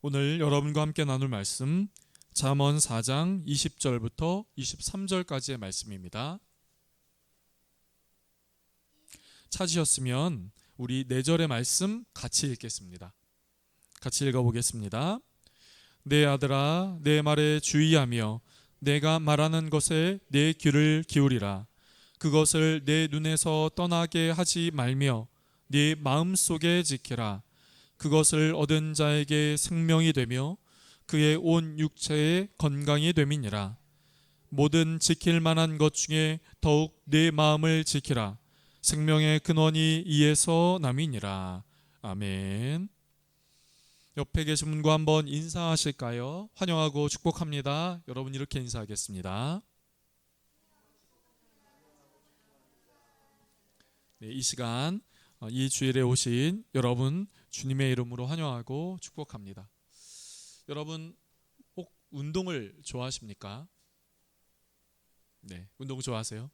오늘 여러분과 함께 나눌 말씀 잠언 4장 20절부터 23절까지의 말씀입니다. 찾으셨으면 우리 4절의 말씀 같이 읽겠습니다. 같이 읽어 보겠습니다. 내 아들아 내 말에 주의하며 내가 말하는 것에 내 귀를 기울이라 그것을 내 눈에서 떠나게 하지 말며 네 마음속에 지키라 그것을 얻은 자에게 생명이 되며 그의 온 육체에 건강이 됨이니라 모든 지킬 만한 것 중에 더욱 내 마음을 지키라 생명의 근원이 이에서 남이니라 아멘 옆에 계신 분과 한번 인사하실까요? 환영하고 축복합니다. 여러분 이렇게 인사하겠습니다. 네, 이 시간 어, 이 주일에 오신 여러분 주님의 이름으로 환영하고 축복합니다. 여러분 혹 운동을 좋아하십니까? 네, 운동 좋아하세요?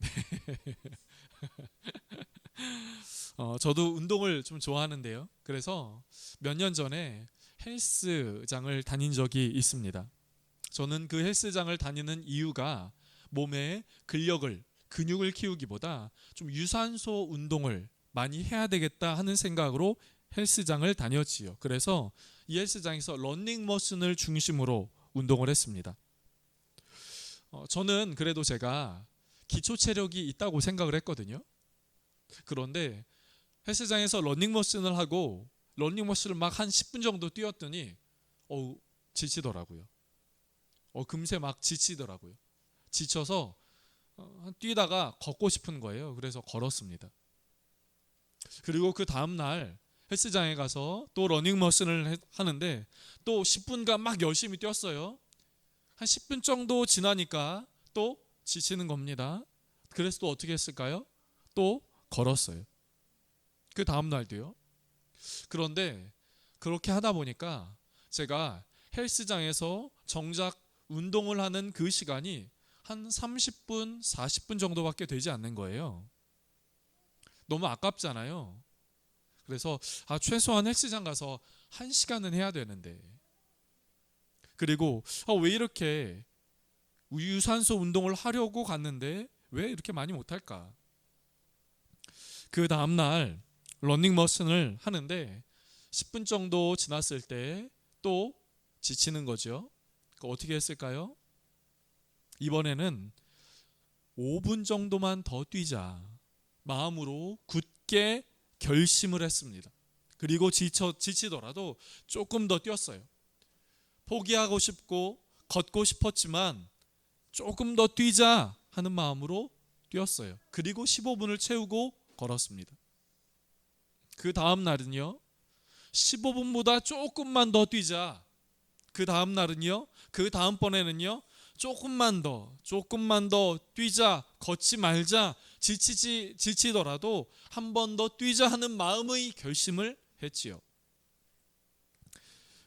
어, 저도 운동을 좀 좋아하는데요. 그래서 몇 년 전에 헬스장을 다닌 적이 있습니다. 저는 그 헬스장을 다니는 이유가 몸에 근력을 근육을 키우기보다 좀 유산소 운동을 많이 해야 되겠다 하는 생각으로 헬스장을 다녔지요. 그래서 이 헬스장에서 런닝머신을 중심으로 운동을 했습니다. 어, 저는 그래도 제가 기초 체력이 있다고 생각을 했거든요. 그런데 헬스장에서 런닝머신을 하고 런닝머신을 막 한 10분 정도 뛰었더니 어우 지치더라고요. 어 금세 막 지치더라고요. 지쳐서 어, 뛰다가 걷고 싶은 거예요. 그래서 걸었습니다. 그리고 그 다음 날 헬스장에 가서 또 러닝머신을 해- 하는데 또 10분간 막 열심히 뛰었어요. 한 10분 정도 지나니까 또 지치는 겁니다. 그래서 또 어떻게 했을까요? 또 걸었어요. 그 다음 날도요. 그런데 그렇게 하다 보니까 제가 헬스장에서 정작 운동을 하는 그 시간이 한 30분, 40분 정도밖에 되지 않는 거예요. 너무 아깝잖아요. 그래서 아 최소한 헬스장 가서 한 시간은 해야 되는데 그리고 아, 왜 이렇게 유산소 운동을 하려고 갔는데 왜 이렇게 많이 못할까? 그 다음 날 런닝머신을 하는데 10분 정도 지났을 때 또 지치는 거죠. 그 어떻게 했을까요? 이번에는 5분 정도만 더 뛰자 마음으로 굳게 결심을 했습니다. 그리고 지쳐 지치더라도 조금 더 뛰었어요. 포기하고 싶고 걷고 싶었지만 조금 더 뛰자 하는 마음으로 뛰었어요. 그리고 15분을 채우고 걸었습니다. 그 다음 날은요. 15분보다 조금만 더 뛰자. 그 다음 날은요. 그 다음 번에는요. 조금만 더, 조금만 더 뛰자, 걷지 말자, 지치지 지치더라도 한 번 더 뛰자 하는 마음의 결심을 했지요.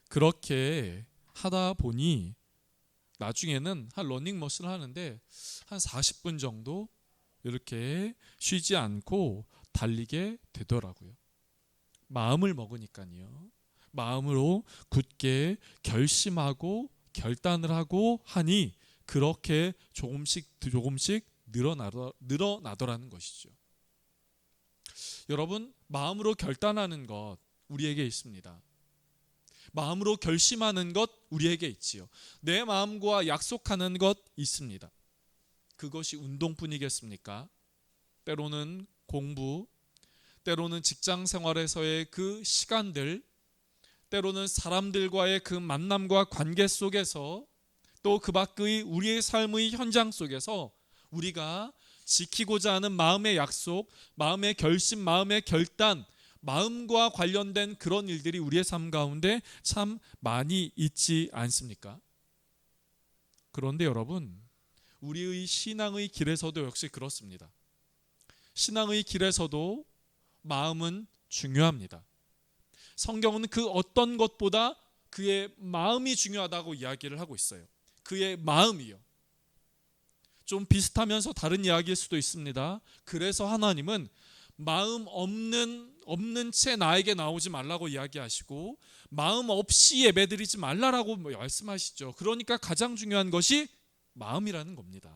그렇게 하다 보니 나중에는 한 러닝머신을 하는데 한 40분 정도 이렇게 쉬지 않고 달리게 되더라고요. 마음을 먹으니까요. 마음으로 굳게 결심하고 결단을 하고 하니 그렇게 조금씩 조금씩 늘어나더, 늘어나더라는 것이죠. 여러분 마음으로 결단하는 것 우리에게 있습니다. 마음으로 결심하는 것 우리에게 있지요. 내 마음과 약속하는 것 있습니다. 그것이 운동뿐이겠습니까? 때로는 공부, 때로는 직장 생활에서의 그 시간들, 때로는 사람들과의 그 만남과 관계 속에서 또 그 밖의 우리의 삶의 현장 속에서 우리가 지키고자 하는 마음의 약속, 마음의 결심, 마음의 결단, 마음과 관련된 그런 일들이 우리의 삶 가운데 참 많이 있지 않습니까? 그런데 여러분, 우리의 신앙의 길에서도 역시 그렇습니다. 신앙의 길에서도 마음은 중요합니다. 성경은 그 어떤 것보다 그의 마음이 중요하다고 이야기를 하고 있어요. 그의 마음이요. 좀 비슷하면서 다른 이야기일 수도 있습니다. 그래서 하나님은 마음 없는 없는 채 나에게 나오지 말라고 이야기하시고 마음 없이 예배드리지 말라라고 말씀하시죠. 그러니까 가장 중요한 것이 마음이라는 겁니다.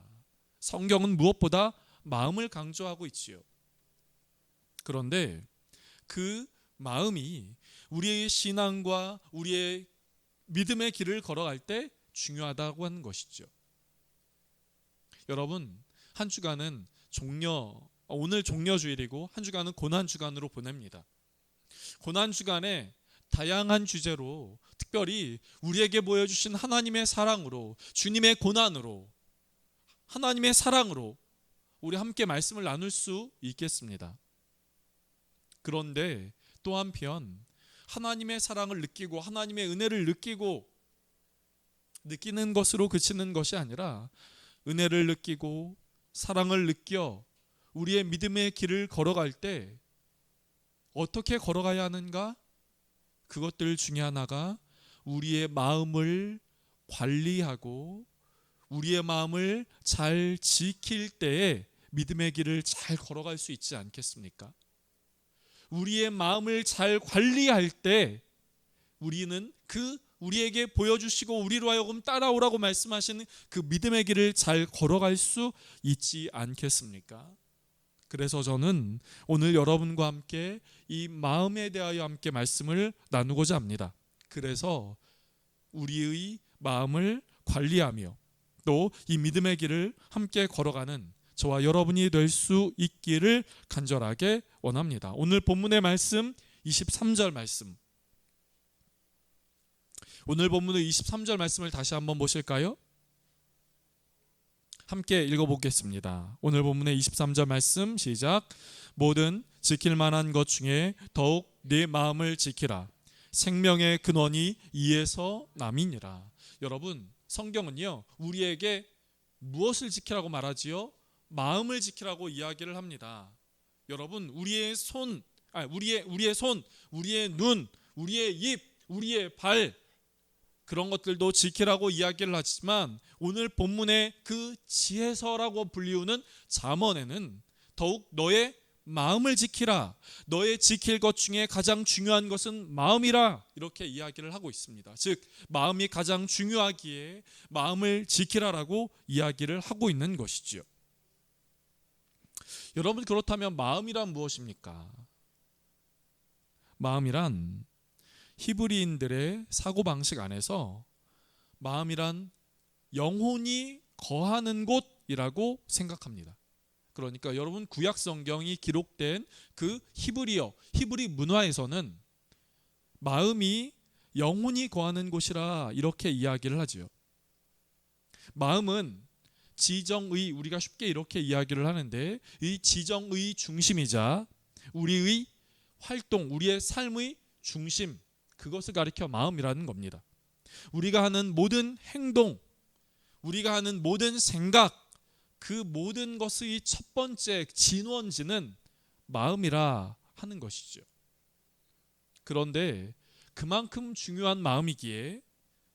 성경은 무엇보다 마음을 강조하고 있지요. 그런데 그 마음이 우리의 신앙과 우리의 믿음의 길을 걸어갈 때 중요하다고 하는 것이죠. 여러분, 한 주간은 종려 오늘 종려 주일이고 한 주간은 고난 주간으로 보냅니다. 고난 주간에 다양한 주제로 특별히 우리에게 보여주신 하나님의 사랑으로 주님의 고난으로 하나님의 사랑으로 우리 함께 말씀을 나눌 수 있겠습니다. 그런데 또 한편 하나님의 사랑을 느끼고 하나님의 은혜를 느끼고 느끼는 것으로 그치는 것이 아니라 은혜를 느끼고 사랑을 느껴 우리의 믿음의 길을 걸어갈 때 어떻게 걸어가야 하는가? 그것들 중에 하나가 우리의 마음을 관리하고 우리의 마음을 잘 지킬 때에 믿음의 길을 잘 걸어갈 수 있지 않겠습니까? 우리의 마음을 잘 관리할 때 우리는 그 우리에게 보여주시고 우리로 하여금 따라오라고 말씀하시는 그 믿음의 길을 잘 걸어갈 수 있지 않겠습니까? 그래서 저는 오늘 여러분과 함께 이 마음에 대하여 함께 말씀을 나누고자 합니다. 그래서 우리의 마음을 관리하며 또 이 믿음의 길을 함께 걸어가는 저와 여러분이 될 수 있기를 간절하게 원합니다. 오늘 본문의 말씀 23절 말씀. 오늘 본문의 23절 말씀을 다시 한번 보실까요? 함께 읽어보겠습니다. 오늘 본문의 23절 말씀 시작. 모든 지킬 만한 것 중에 더욱 네 마음을 지키라. 생명의 근원이 이에서 남이니라. 여러분, 성경은요 우리에게 무엇을 지키라고 말하지요? 마음을 지키라고 이야기를 합니다. 여러분, 우리의 손, 아, 우리의 우리의 손, 우리의 눈, 우리의 입, 우리의 발 그런 것들도 지키라고 이야기를 하지만 오늘 본문의 그 지혜서라고 불리우는 잠언에는 더욱 너의 마음을 지키라. 너의 지킬 것 중에 가장 중요한 것은 마음이라. 이렇게 이야기를 하고 있습니다. 즉, 마음이 가장 중요하기에 마음을 지키라라고 이야기를 하고 있는 것이지요. 여러분, 그렇다면 마음이란 무엇입니까? 마음이란 히브리인들의 사고 방식 안에서 마음이란 영혼이 거하는 곳이라고 생각합니다. 그러니까 여러분 구약 성경이 기록된 그 히브리어, 히브리 문화에서는 마음이 영혼이 거하는 곳이라 이렇게 이야기를 하지요. 마음은 지정의 우리가 쉽게 이렇게 이야기를 하는데 이 지정의 중심이자 우리의 활동, 우리의 삶의 중심 그것을 가리켜 마음이라는 겁니다. 우리가 하는 모든 행동, 우리가 하는 모든 생각, 그 모든 것의 첫 번째 진원지는 마음이라 하는 것이죠. 그런데 그만큼 중요한 마음이기에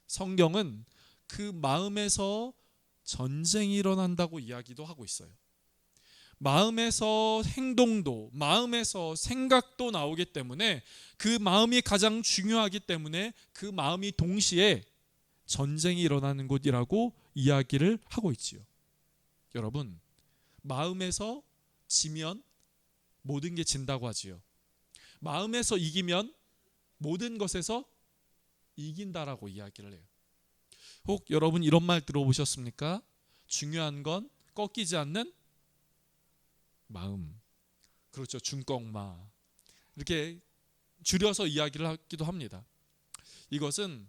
성경은 그 마음에서 전쟁이 일어난다고 이야기도 하고 있어요. 마음에서 행동도, 마음에서 생각도 나오기 때문에 그 마음이 가장 중요하기 때문에 그 마음이 동시에 전쟁이 일어나는 곳이라고 이야기를 하고 있지요. 여러분, 마음에서 지면 모든 게 진다고 하지요. 마음에서 이기면 모든 것에서 이긴다라고 이야기를 해요. 혹 여러분 이런 말 들어보셨습니까? 중요한 건 꺾이지 않는 마음. 그렇죠. 중꺾마. 이렇게 줄여서 이야기를 하기도 합니다. 이것은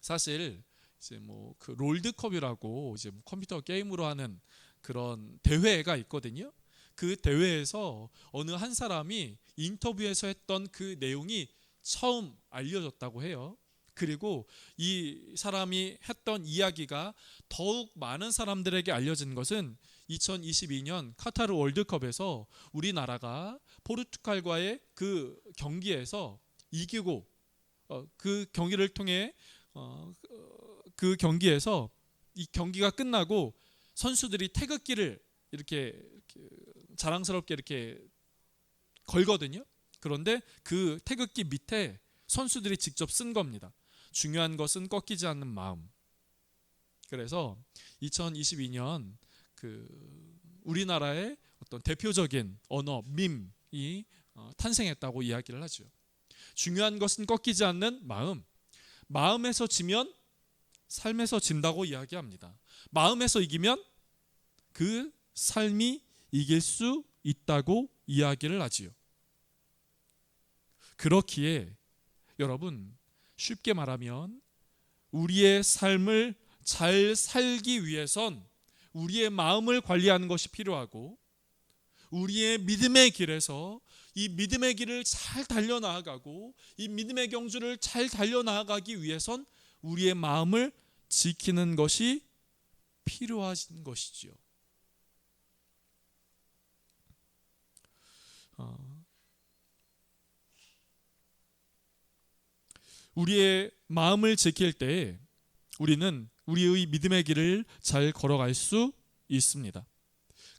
사실 이제 뭐 그 롤드컵이라고 이제 뭐 컴퓨터 게임으로 하는 그런 대회가 있거든요. 그 대회에서 어느 한 사람이 인터뷰에서 했던 그 내용이 처음 알려졌다고 해요. 그리고 이 사람이 했던 이야기가 더욱 많은 사람들에게 알려진 것은 2022년 카타르 월드컵에서 우리나라가 포르투갈과의 그 경기에서 이기고 어, 그 경기를 통해 어, 그 경기에서 이 경기가 끝나고 선수들이 태극기를 이렇게, 이렇게 자랑스럽게 이렇게 걸거든요. 그런데 그 태극기 밑에 선수들이 직접 쓴 겁니다. 중요한 것은 꺾이지 않는 마음. 그래서 2022년 그 우리나라의 어떤 대표적인 언어 밈이 어, 탄생했다고 이야기를 하죠. 중요한 것은 꺾이지 않는 마음. 마음에서 지면 삶에서 진다고 이야기합니다. 마음에서 이기면 그 삶이 이길 수 있다고 이야기를 하지요. 그렇기에 여러분 쉽게 말하면 우리의 삶을 잘 살기 위해선 우리의 마음을 관리하는 것이 필요하고 우리의 믿음의 길에서 이 믿음의 길을 잘 달려 나아가고 이 믿음의 경주를 잘 달려 나아가기 위해선 우리의 마음을 지키는 것이 필요한 것이지요. 어, 우리의 마음을 지킬 때 우리는 우리의 믿음의 길을 잘 걸어갈 수 있습니다.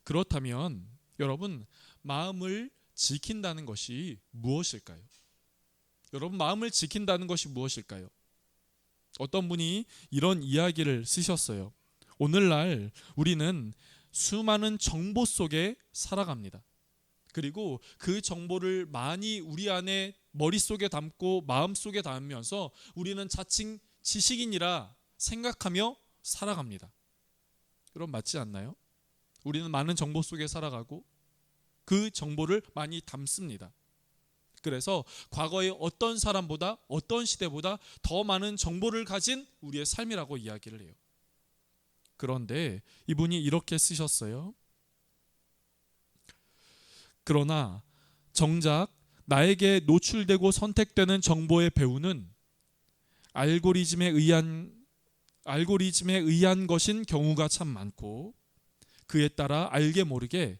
그렇다면 여러분 마음을 지킨다는 것이 무엇일까요? 여러분 마음을 지킨다는 것이 무엇일까요? 어떤 분이 이런 이야기를 쓰셨어요. 오늘날 우리는 수많은 정보 속에 살아갑니다. 그리고 그 정보를 많이 우리 안에 머릿속에 담고 마음속에 담으면서 우리는 자칭 지식인이라 생각하며 살아갑니다. 여러분 맞지 않나요? 우리는 많은 정보 속에 살아가고 그 정보를 많이 담습니다. 그래서 과거의 어떤 사람보다 어떤 시대보다 더 많은 정보를 가진 우리의 삶이라고 이야기를 해요. 그런데 이분이 이렇게 쓰셨어요. 그러나 정작 나에게 노출되고 선택되는 정보의 배우는 알고리즘에 의한 알고리즘에 의한 것인 경우가 참 많고 그에 따라 알게 모르게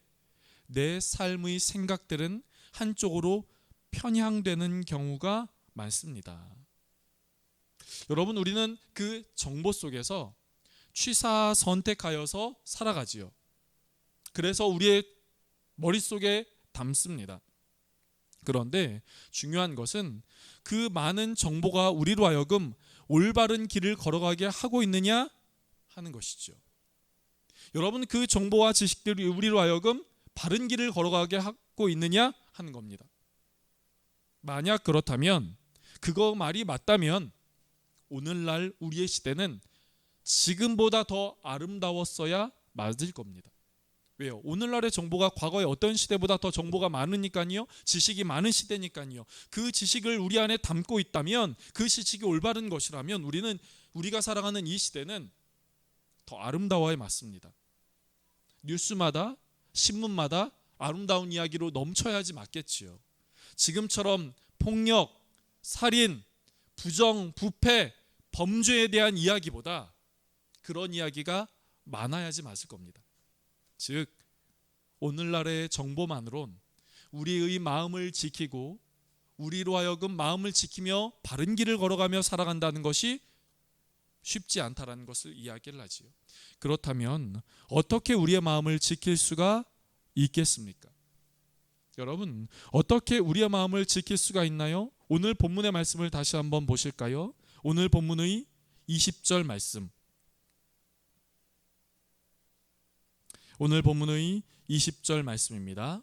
내 삶의 생각들은 한쪽으로 편향되는 경우가 많습니다. 여러분 우리는 그 정보 속에서 취사 선택하여서 살아가지요. 그래서 우리의 머릿속에 담습니다. 그런데 중요한 것은 그 많은 정보가 우리로 하여금 올바른 길을 걸어가게 하고 있느냐 하는 것이죠. 여러분 그 정보와 지식들이 우리로 하여금 바른 길을 걸어가게 하고 있느냐 하는 겁니다. 만약 그렇다면 그거 말이 맞다면 오늘날 우리의 시대는 지금보다 더 아름다웠어야 맞을 겁니다. 왜요? 오늘날의 정보가 과거의 어떤 시대보다 더 정보가 많으니까요. 지식이 많은 시대니까요. 그 지식을 우리 안에 담고 있다면 그 지식이 올바른 것이라면 우리는 우리가 살아가는 이 시대는 더 아름다워야 맞습니다. 뉴스마다 신문마다 아름다운 이야기로 넘쳐야지 맞겠지요. 지금처럼 폭력, 살인, 부정, 부패, 범죄에 대한 이야기보다 그런 이야기가 많아야지 맞을 겁니다. 즉 오늘날의 정보만으론 우리의 마음을 지키고 우리로 하여금 마음을 지키며 바른 길을 걸어가며 살아간다는 것이 쉽지 않다라는 것을 이야기를 하지요. 그렇다면 어떻게 우리의 마음을 지킬 수가 있겠습니까? 여러분 어떻게 우리의 마음을 지킬 수가 있나요? 오늘 본문의 말씀을 다시 한번 보실까요? 오늘 본문의 20절 말씀. 오늘 본문의 20절 말씀입니다.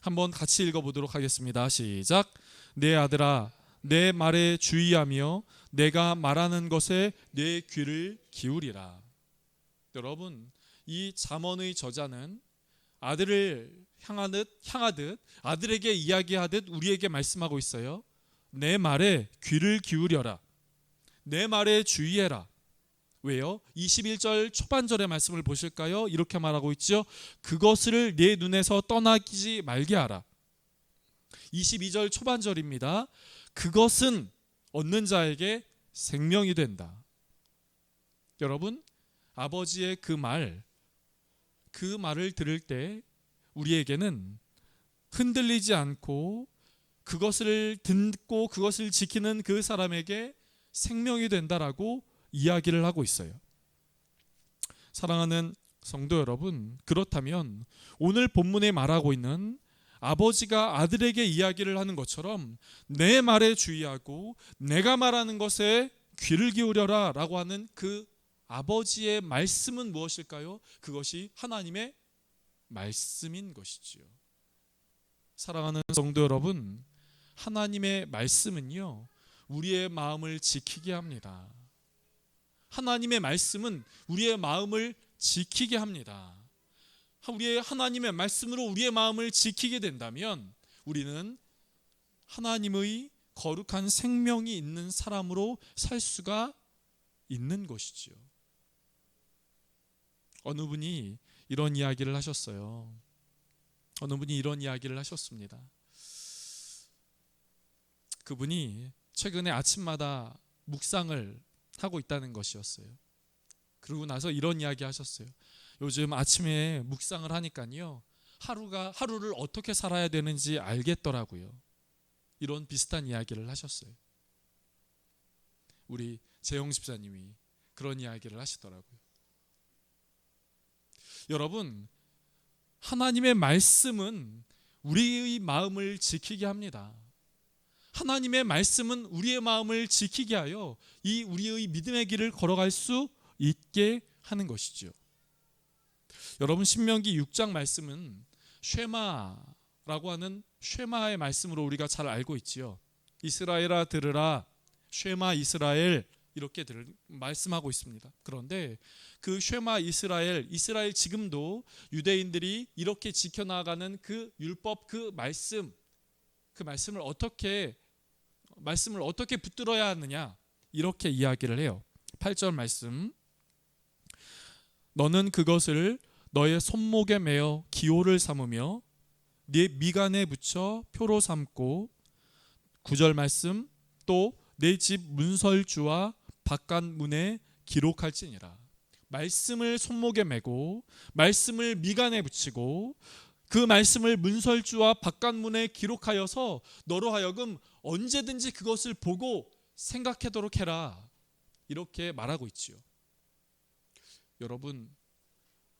한번 같이 읽어 보도록 하겠습니다. 시작. 내 아들아 내 말에 주의하며 내가 말하는 것에 내 귀를 기울이라. 여러분, 이 잠언의 저자는 아들을 향하듯 향하듯 아들에게 이야기하듯 우리에게 말씀하고 있어요. 내 말에 귀를 기울여라. 내 말에 주의해라. 왜요? 21절 초반절의 말씀을 보실까요? 이렇게 말하고 있죠. 그것을 내 눈에서 떠나지 말게 하라. 22절 초반절입니다. 그것은 얻는 자에게 생명이 된다. 여러분, 아버지의 그 말, 그 말을 들을 때 우리에게는 흔들리지 않고 그것을 듣고 그것을 지키는 그 사람에게 생명이 된다라고 이야기를 하고 있어요. 사랑하는 성도 여러분, 그렇다면 오늘 본문에 말하고 있는 아버지가 아들에게 이야기를 하는 것처럼 내 말에 주의하고 내가 말하는 것에 귀를 기울여라 라고 하는 그 아버지의 말씀은 무엇일까요? 그것이 하나님의 말씀인 것이지요. 사랑하는 성도 여러분, 하나님의 말씀은요. 우리의 마음을 지키게 합니다. 하나님의 말씀은 우리의 마음을 지키게 합니다. 우리의 하나님의 말씀으로 우리의 마음을 지키게 된다면 우리는 하나님의 거룩한 생명이 있는 사람으로 살 수가 있는 것이지요. 어느 분이 이런 이야기를 하셨어요. 어느 분이 이런 이야기를 하셨습니다. 그분이 최근에 아침마다 묵상을 하고 있다는 것이었어요. 그러고 나서 이런 이야기 하셨어요. 요즘 아침에 묵상을 하니까요. 하루가 하루를 어떻게 살아야 되는지 알겠더라고요. 이런 비슷한 이야기를 하셨어요. 우리 재영 집사님이 그런 이야기를 하시더라고요. 여러분, 하나님의 말씀은 우리의 마음을 지키게 합니다. 하나님의 말씀은 우리의 마음을 지키게 하여 이 우리의 믿음의 길을 걸어갈 수 있게 하는 것이죠. 여러분 신명기 6장 말씀은 쉐마라고 하는 쉐마의 말씀으로 우리가 잘 알고 있지요. 이스라엘아 들으라 쉐마 이스라엘 이렇게 들, 말씀하고 있습니다. 그런데 그 쉐마 이스라엘 이스라엘 지금도 유대인들이 이렇게 지켜나가는 그 율법 그 말씀 그 말씀을 어떻게 말씀을 어떻게 붙들어야 하느냐? 이렇게 이야기를 해요. 8절 말씀. 너는 그것을 너의 손목에 매어 기호를 삼으며 네 미간에 붙여 표로 삼고 9절 말씀. 또 내 집 문설주와 바깥 문에 기록할지니라. 말씀을 손목에 매고 말씀을 미간에 붙이고 그 말씀을 문설주와 바깥 문에 기록하여서 너로 하여금 언제든지 그것을 보고 생각하도록 해라 이렇게 말하고 있지요. 여러분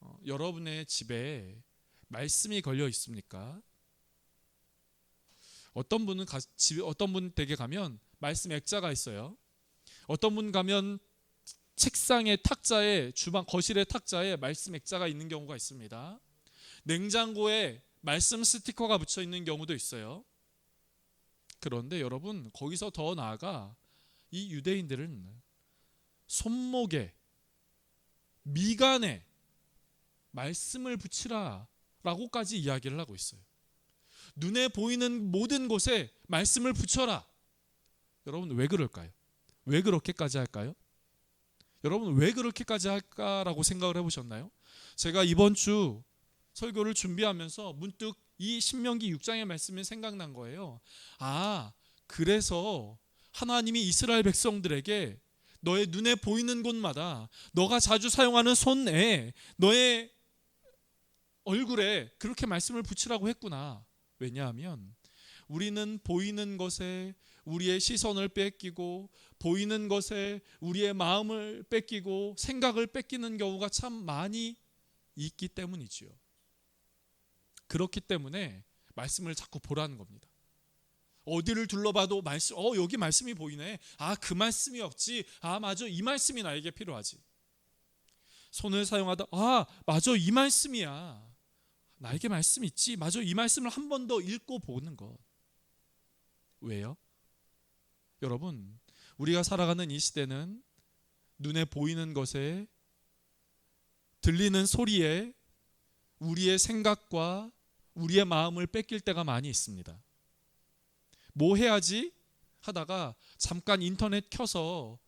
어, 여러분의 집에 말씀이 걸려 있습니까? 어떤 분은 가, 집 어떤 분 댁에 가면 말씀 액자가 있어요. 어떤 분 가면 책상의 탁자에 주방 거실의 탁자에 말씀 액자가 있는 경우가 있습니다. 냉장고에 말씀 스티커가 붙여 있는 경우도 있어요. 그런데 여러분 거기서 더 나아가 이 유대인들은 손목에 미간에 말씀을 붙이라 라고까지 이야기를 하고 있어요. 눈에 보이는 모든 곳에 말씀을 붙여라. 여러분 왜 그럴까요? 왜 그렇게까지 할까요? 여러분 왜 그렇게까지 할까라고 생각을 해보셨나요? 제가 이번 주 설교를 준비하면서 문득 이 신명기 6장의 말씀이 생각난 거예요. 아, 그래서 하나님이 이스라엘 백성들에게 너의 눈에 보이는 곳마다 너가 자주 사용하는 손에 너의 얼굴에 그렇게 말씀을 붙이라고 했구나. 왜냐하면 우리는 보이는 것에 우리의 시선을 뺏기고 보이는 것에 우리의 마음을 뺏기고 생각을 뺏기는 경우가 참 많이 있기 때문이지요. 그렇기 때문에 말씀을 자꾸 보라는 겁니다. 어디를 둘러봐도 말씀, 어 여기 말씀이 보이네. 아 그 말씀이 없지. 아 맞아 이 말씀이 나에게 필요하지. 손을 사용하다 아 맞아 이 말씀이야. 나에게 말씀 있지. 맞아 이 말씀을 한 번 더 읽고 보는 것. 왜요? 여러분 우리가 살아가는 이 시대는 눈에 보이는 것에 들리는 소리에 우리의 생각과 우리의 마음을 뺏길 때가 많이 있습니다. 뭐 해야지 하다가 잠깐 인터넷 켜서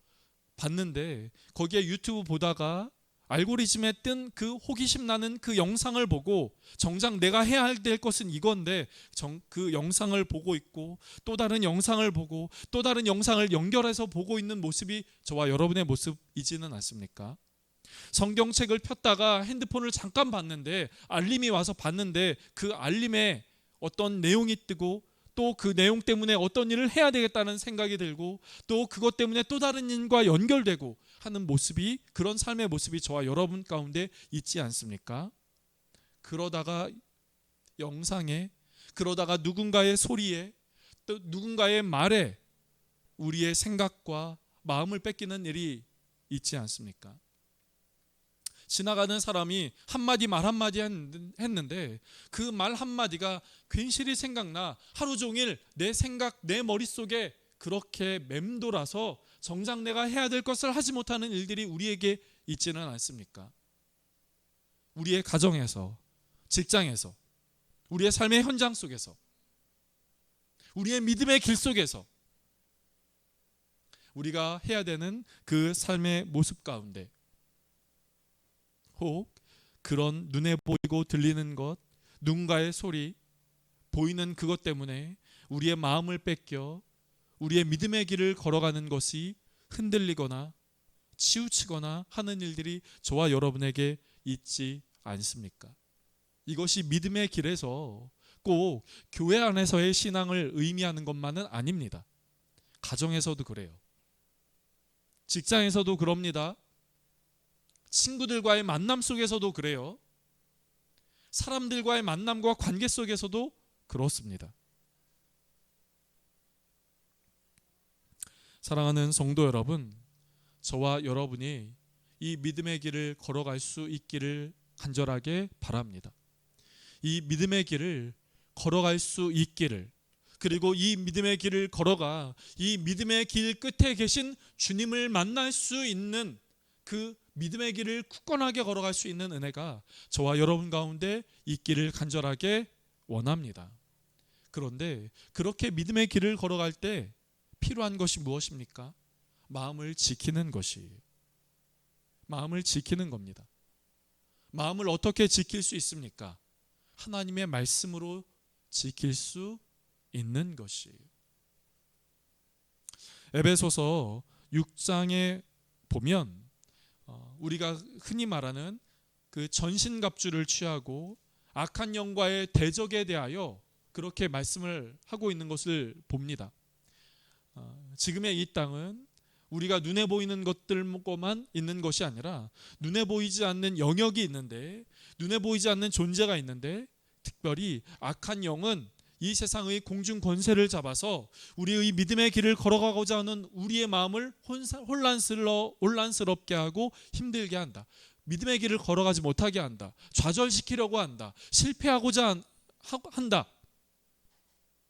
봤는데 거기에 유튜브 보다가 알고리즘에 뜬 그 호기심 나는 그 영상을 보고 정작 내가 해야 될 것은 이건데 정, 그 영상을 보고 있고 또 다른 영상을 보고 또 다른 영상을 연결해서 보고 있는 모습이 저와 여러분의 모습이지는 않습니까? 성경책을 폈다가 핸드폰을 잠깐 봤는데 알림이 와서 봤는데 그 알림에 어떤 내용이 뜨고 또 그 내용 때문에 어떤 일을 해야 되겠다는 생각이 들고 또 그것 때문에 또 다른 일과 연결되고 하는 모습이 그런 삶의 모습이 저와 여러분 가운데 있지 않습니까? 그러다가 영상에 그러다가 누군가의 소리에 또 누군가의 말에 우리의 생각과 마음을 뺏기는 일이 있지 않습니까? 지나가는 사람이 한마디 말 한마디 했는데 그 말 한마디가 괜시리 생각나 하루 종일 내 생각, 내 머릿속에 그렇게 맴돌아서 정작 내가 해야 될 것을 하지 못하는 일들이 우리에게 있지는 않습니까? 우리의 가정에서, 직장에서, 우리의 삶의 현장 속에서, 우리의 믿음의 길 속에서 우리가 해야 되는 그 삶의 모습 가운데 혹 그런 눈에 보이고 들리는 것, 누군가의 소리, 보이는 그것 때문에 우리의 마음을 뺏겨 우리의 믿음의 길을 걸어가는 것이 흔들리거나 치우치거나 하는 일들이 저와 여러분에게 있지 않습니까? 이것이 믿음의 길에서 꼭 교회 안에서의 신앙을 의미하는 것만은 아닙니다. 가정에서도 그래요. 직장에서도 그럽니다. 친구들과의 만남 속에서도 그래요. 사람들과의 만남과 관계 속에서도 그렇습니다. 사랑하는 성도 여러분, 저와 여러분이 이 믿음의 길을 걸어갈 수 있기를 간절하게 바랍니다. 이 믿음의 길을 걸어갈 수 있기를 그리고 이 믿음의 길을 걸어가 이 믿음의 길 끝에 계신 주님을 만날 수 있는 그 믿음의 길을 굳건하게 걸어갈 수 있는 은혜가 저와 여러분 가운데 있기를 간절하게 원합니다. 그런데 그렇게 믿음의 길을 걸어갈 때 필요한 것이 무엇입니까? 마음을 지키는 것이 마음을 지키는 겁니다. 마음을 어떻게 지킬 수 있습니까? 하나님의 말씀으로 지킬 수 있는 것이 에베소서 6장에 보면 어, 우리가 흔히 말하는 그 전신갑주를 취하고 악한 영과의 대적에 대하여 그렇게 말씀을 하고 있는 것을 봅니다. 어, 지금의 이 땅은 우리가 눈에 보이는 것들만 있는 것이 아니라 눈에 보이지 않는 영역이 있는데 눈에 보이지 않는 존재가 있는데 특별히 악한 영은 이 세상의 공중 권세를 잡아서 우리의 믿음의 길을 걸어가고자 하는 우리의 마음을 혼란스러, 혼란스럽게 하고 힘들게 한다. 믿음의 길을 걸어가지 못하게 한다. 좌절시키려고 한다. 실패하고자 한다.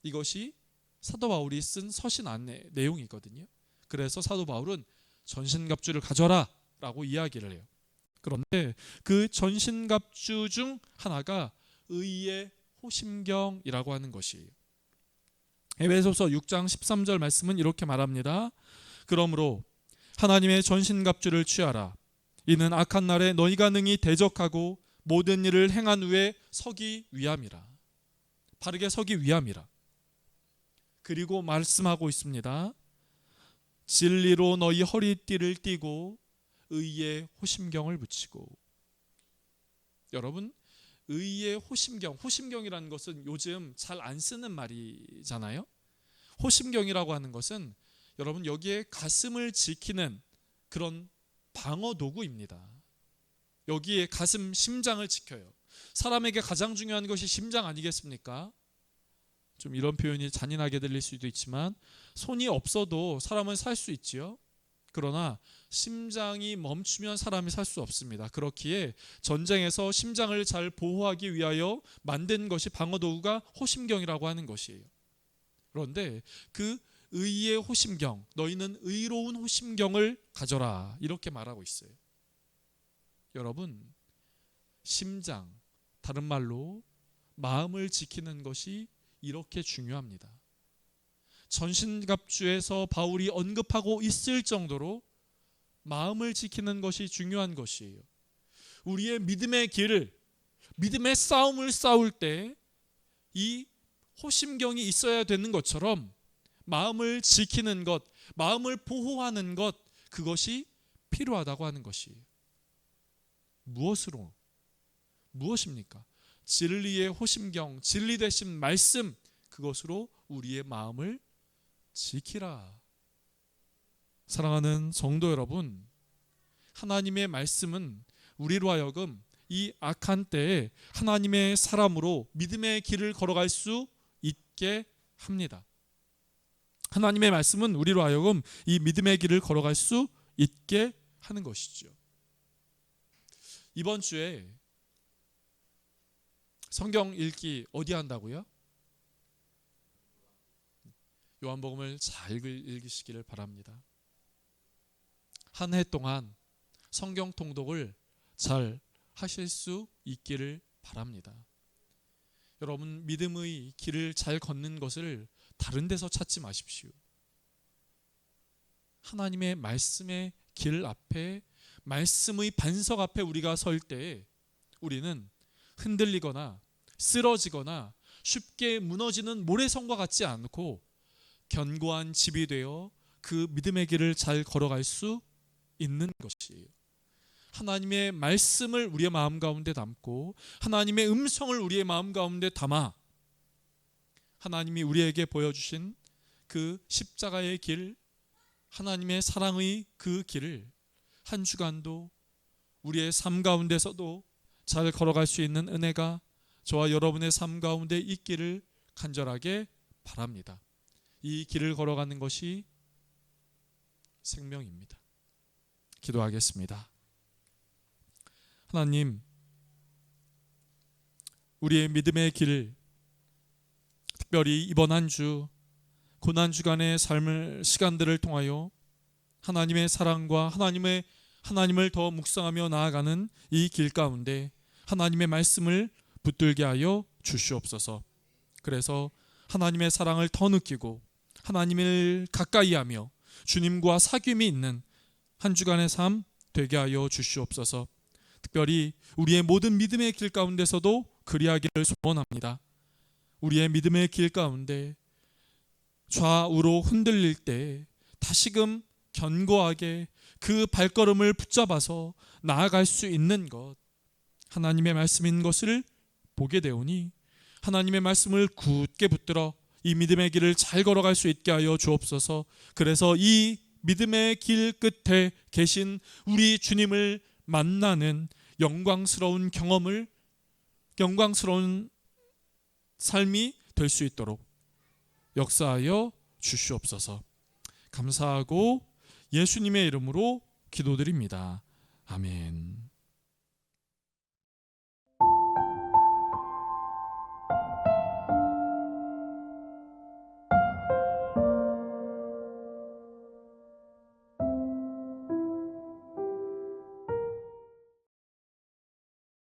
이것이 사도 바울이 쓴 서신 안내 내용이거든요. 그래서 사도 바울은 전신갑주를 가져라라고 이야기를 해요. 그런데 그 전신갑주 중 하나가 의의 호심경이라고 하는 것이에요. 에베소서 6장 13절 말씀은 이렇게 말합니다. 그러므로 하나님의 전신갑주를 취하라. 이는 악한 날에 너희가 능히 대적하고 모든 일을 행한 후에 서기 위함이라. 바르게 서기 위함이라. 그리고 말씀하고 있습니다. 진리로 너희 허리띠를 띠고 의의 호심경을 붙이고 여러분 의의 호심경, 호심경이라는 것은 요즘 잘 안 쓰는 말이잖아요. 호심경이라고 하는 것은 여러분 여기에 가슴을 지키는 그런 방어 도구입니다. 여기에 가슴, 심장을 지켜요. 사람에게 가장 중요한 것이 심장 아니겠습니까? 좀 이런 표현이 잔인하게 들릴 수도 있지만 손이 없어도 사람은 살 수 있지요. 그러나 심장이 멈추면 사람이 살 수 없습니다. 그렇기에 전쟁에서 심장을 잘 보호하기 위하여 만든 것이 방어 도구가 호심경이라고 하는 것이에요. 그런데 그 의의 호심경, 너희는 의로운 호심경을 가져라. 이렇게 말하고 있어요. 여러분, 심장, 다른 말로 마음을 지키는 것이 이렇게 중요합니다. 전신갑주에서 바울이 언급하고 있을 정도로 마음을 지키는 것이 중요한 것이에요. 우리의 믿음의 길을 믿음의 싸움을 싸울 때 이 호심경이 있어야 되는 것처럼 마음을 지키는 것, 마음을 보호하는 것 그것이 필요하다고 하는 것이에요. 무엇으로? 무엇입니까? 진리의 호심경, 진리 대신 말씀 그것으로 우리의 마음을 지키라. 사랑하는 성도 여러분, 하나님의 말씀은 우리로 하여금 이 악한 때에 하나님의 사람으로 믿음의 길을 걸어갈 수 있게 합니다. 하나님의 말씀은 우리로 하여금 이 믿음의 길을 걸어갈 수 있게 하는 것이죠. 이번 주에 성경 읽기 어디 한다고요? 요한복음을 잘 읽- 읽으시기를 바랍니다. 한 해 동안 성경 통독을 잘 하실 수 있기를 바랍니다. 여러분 믿음의 길을 잘 걷는 것을 다른 데서 찾지 마십시오. 하나님의 말씀의 길 앞에 말씀의 반석 앞에 우리가 설때 우리는 흔들리거나 쓰러지거나 쉽게 무너지는 모래성과 같지 않고 견고한 집이 되어 그 믿음의 길을 잘 걸어갈 수 있는 것이에요. 하나님의 말씀을 우리의 마음 가운데 담고 하나님의 음성을 우리의 마음 가운데 담아 하나님이 우리에게 보여주신 그 십자가의 길, 하나님의 사랑의 그 길을 한 주간도 우리의 삶 가운데서도 잘 걸어갈 수 있는 은혜가 저와 여러분의 삶 가운데 있기를 간절하게 바랍니다. 이 길을 걸어가는 것이 생명입니다. 기도하겠습니다. 하나님, 우리의 믿음의 길, 특별히 이번 한 주 고난 주간의 삶을 시간들을 통하여 하나님의 사랑과 하나님의 하나님을 더 묵상하며 나아가는 이 길 가운데 하나님의 말씀을 붙들게 하여 주시옵소서. 그래서 하나님의 사랑을 더 느끼고 하나님을 가까이하며 주님과 사귐이 있는 한 주간의 삶 되게 하여 주시옵소서. 특별히 우리의 모든 믿음의 길 가운데서도 그리하기를 소원합니다. 우리의 믿음의 길 가운데 좌우로 흔들릴 때 다시금 견고하게 그 발걸음을 붙잡아서 나아갈 수 있는 것 하나님의 말씀인 것을 보게 되오니 하나님의 말씀을 굳게 붙들어 이 믿음의 길을 잘 걸어갈 수 있게 하여 주옵소서. 그래서 이 믿음의 길 끝에 계신 우리 주님을 만나는 영광스러운 경험을 영광스러운 삶이 될 수 있도록 역사하여 주시옵소서. 감사하고 예수님의 이름으로 기도드립니다. 아멘.